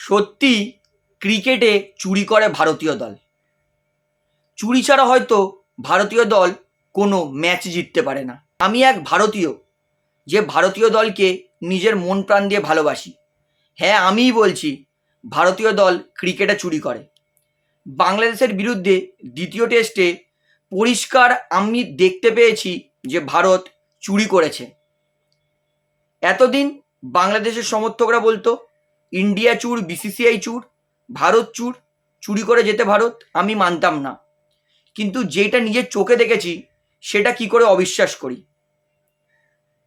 সত্যি ক্রিকেটে চুরি করে ভারতীয় দল। চুরি ছাড়া হয়তো ভারতীয় দল কোনো ম্যাচ জিততে পারে না। আমি এক ভারতীয়, যে ভারতীয় দলকে নিজের মন প্রাণ দিয়ে ভালোবাসি। হ্যাঁ আমিই বলছি ভারতীয় দল ক্রিকেটে চুরি করে। বাংলাদেশের বিরুদ্ধে দ্বিতীয় টেস্টে পরিষ্কার আমি দেখতে পেয়েছি যে ভারত চুরি করেছে। এতদিন বাংলাদেশের সমর্থকরা বলতো ইন্ডিয়া চুর বিসিসিআই চুর, ভারত চুর, চুরি করে যেতে ভারত, আমি মানতাম না। কিন্তু যেটা নিজের চোখে দেখেছি, সেটা কি করে অবিশ্বাস করি?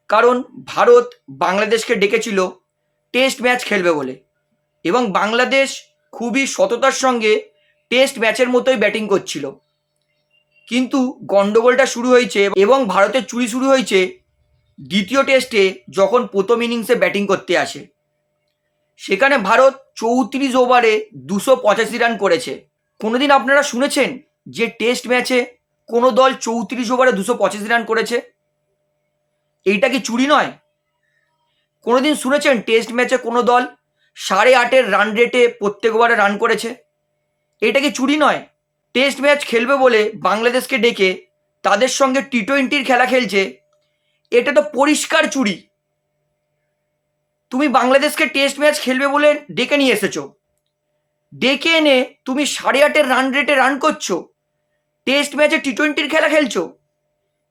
কারণ ভারত বাংলাদেশকে ডেকেছিল টেস্ট ম্যাচ খেলবে বলে এবং বাংলাদেশ খুবই সততার সঙ্গে টেস্ট ম্যাচের মতোই ব্যাটিং করছিল। কিন্তু গন্ডগোলটা শুরু হয়েছে এবং ভারতের চুরি শুরু হয়েছে দ্বিতীয় টেস্টে যখন প্রথম ইনিংসে ব্যাটিং করতে আসে। সেখানে ভারত চৌত্রিশ ওভারে দুশো পঁচাশি রান করেছে। কোনোদিন আপনারা শুনেছেন যে টেস্ট ম্যাচে কোনো দল চৌত্রিশ ওভারে দুশো পঁচাশি রান করেছে? এইটা কি চুরি নয়? কোনোদিন শুনেছেন টেস্ট ম্যাচে কোনো দল সাড়ে আটের রান রেটে প্রত্যেক ওভারে রান করেছে? এটা কি চুরি নয়? টেস্ট ম্যাচ খেলবে বলে বাংলাদেশকে ডেকে তাদের সঙ্গে টি টোয়েন্টির খেলা খেলছে, এটা তো পরিষ্কার চুরি। তুমি বাংলাদেশকে টেস্ট ম্যাচ খেলবে বলে ডেকে নিয়ে এসেছ। ডেকে এনে তুমি সাড়ে আটের রান রেটে রান করছ। টেস্ট ম্যাচে টি টোয়েন্টির খেলা খেলছো।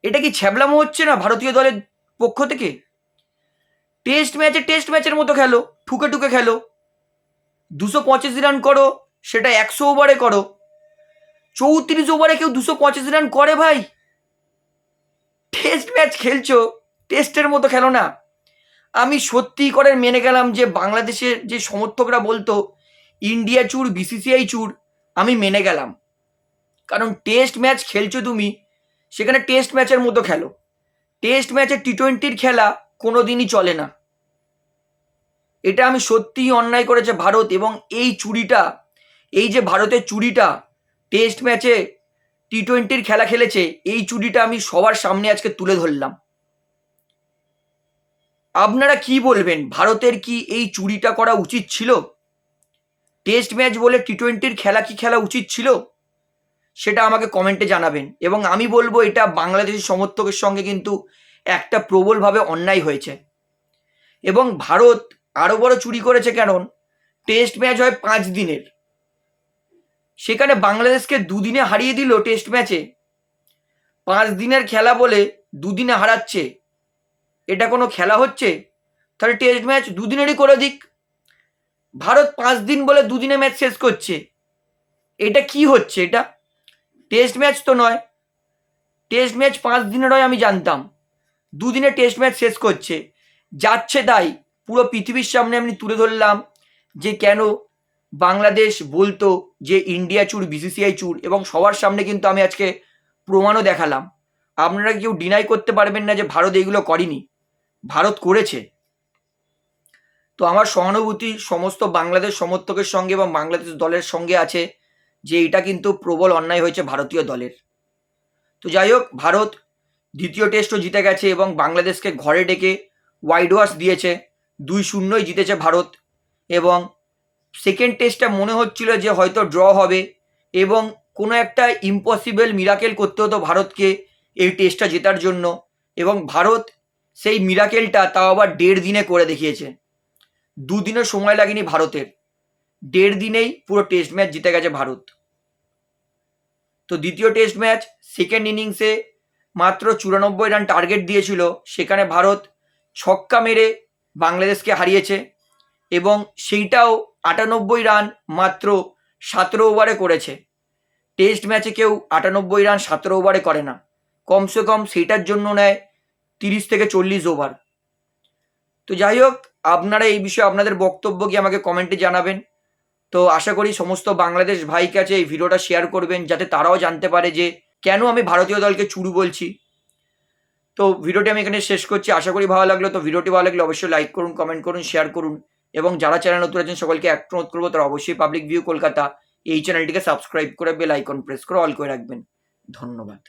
এটা কি ছ্যাবলামো হচ্ছে না ভারতীয় দলের পক্ষ থেকে? টেস্ট ম্যাচে টেস্ট ম্যাচের মতো খেলো, ঠুকে ঠুকে খেলো। দুশো পঁচাশি রান করো, সেটা একশো ওভারে করো। চৌত্রিশ ওভারে কেউ দুশো পঁচাশি রান করে ভাই? টেস্ট ম্যাচ খেলছো টেস্টের মতো খেলো না। আমি সত্যি করে মেনে গেলাম যে বাংলাদেশের যে সমর্থকরা বলতো, ইন্ডিয়া চুর বিসিসিআই চুর, আমি মেনে গেলাম। কারণ টেস্ট ম্যাচ খেলছো তুমি, সেখানে টেস্ট ম্যাচের মতো খেলো। টেস্ট ম্যাচে টি টোয়েন্টির খেলা কোনো দিনই চলে না। এটা আমি সত্যিই অন্যায় করেছে ভারত এবং এই চুরিটা, এই যে ভারতের চুরিটা, টেস্ট ম্যাচে টি টোয়েন্টির খেলা খেলেছে, এই চুরিটা আমি সবার সামনে আজকে তুলে ধরলাম। আপনারা কি বলবেন? ভারতের কি এই চুরিটা করা উচিত ছিল? টেস্ট ম্যাচ বলে টি টোয়েন্টির খেলা কি খেলা উচিত ছিল? সেটা আমাকে কমেন্টে জানাবেন। এবং আমি বলব, এটা বাংলাদেশের সমর্থকের সঙ্গে কিন্তু একটা প্রবলভাবে অন্যায় হয়েছে। এবং ভারত আরও বড় চুরি করেছে কেন টেস্ট ম্যাচ হয় পাঁচ দিনের। সেখানে বাংলাদেশকে দুদিনে হারিয়ে দিল টেস্ট ম্যাচে। পাঁচ দিনের খেলা বলে দুদিনে হারাচ্ছে। এটা কোনো খেলা হচ্ছে? তাহলে টেস্ট ম্যাচ দুদিনেরই করে দিক। ভারত পাঁচ দিন বলে দুদিনে ম্যাচ শেষ করছে। এটা কি হচ্ছে এটা? টেস্ট ম্যাচ তো নয়। টেস্ট ম্যাচ পাঁচ দিনের হয় আমি জানতাম। দুদিনে টেস্ট ম্যাচ শেষ করছে। যাচ্ছে তাই। পুরো পৃথিবীর সামনে আমি তুলে ধরলাম যে কেন বাংলাদেশ বলতো যে ইন্ডিয়া চুর বিসিসিআই চুর এবং সবার সামনে কিন্তু আমি আজকে প্রমাণও দেখালাম। আপনারা কেউ ডিনাই করতে পারবেন না যে ভারত এগুলো করেনি। ভারত করেছে। তো আমার সহানুভূতি সমস্ত বাংলাদেশ সমর্থকের সঙ্গে এবং বাংলাদেশ দলের সঙ্গে আছে যে এটা কিন্তু প্রবল অন্যায় হয়েছে ভারতীয় দলের। তো যাই হোক, ভারত দ্বিতীয় টেস্টও জিতে গেছে এবং বাংলাদেশকে ঘরে ডেকে ওয়াইড ওয়াশ দিয়েছে। দুই শূন্যই জিতেছে ভারত এবং সেকেন্ড টেস্টটা মনে হচ্ছিল যে হয়তো ড্র হবে এবং কোনো একটা ইম্পসিবল মিরাকেল করতে হতো ভারতকে এই টেস্টটা জেতার জন্য এবং ভারত সেই মিরাকেলটা তাও আবার দেড় দিনে করে দেখিয়েছে। দুদিনের সময় লাগেনি ভারতের। দেড় দিনেই পুরো টেস্ট ম্যাচ জিতে গেছে ভারত। তো দ্বিতীয় টেস্ট ম্যাচ সেকেন্ড ইনিংসে মাত্র চুরানব্বই রান টার্গেট দিয়েছিল। সেখানে ভারত ছক্কা মেরে বাংলাদেশকে হারিয়েছে এবং সেইটাও আটানব্বই রান মাত্র সতেরো ওভারে করেছে। টেস্ট ম্যাচে কেউ আটানব্বই রান সতেরো ওভারে করে না। কমসে কম সেইটার জন্য নেয় তিরিশ থেকে চল্লিশ ওভার তো যাই হোক, আপনারা এই বিষয়ে আপনাদের বক্তব্য কি আমাকে কমেন্টে জানাবেন। তো আশা করি সমস্ত বাংলাদেশ ভাই কাছে এই ভিডিওটা শেয়ার করবেন, যাতে তারাও জানতে পারে যে কেন আমি ভারতীয় দলকে চুরু বলছি। তো ভিডিওটি আমি এখানে শেষ করছি। আশা করি ভালো লাগল। তো ভিডিওটি ভালো লাগলে অবশ্যই লাইক করুন কমেন্ট করুন শেয়ার করুন। এবং যারা চ্যানেল নতুন আছেন, সকলকে এক অনুরোধ করব, তারা অবশ্যই পাবলিক ভিউ কলকাতা এই চ্যানেলটিকে সাবস্ক্রাইব করে বেল আইকন প্রেস করে অল করে রাখবেন। ধন্যবাদ।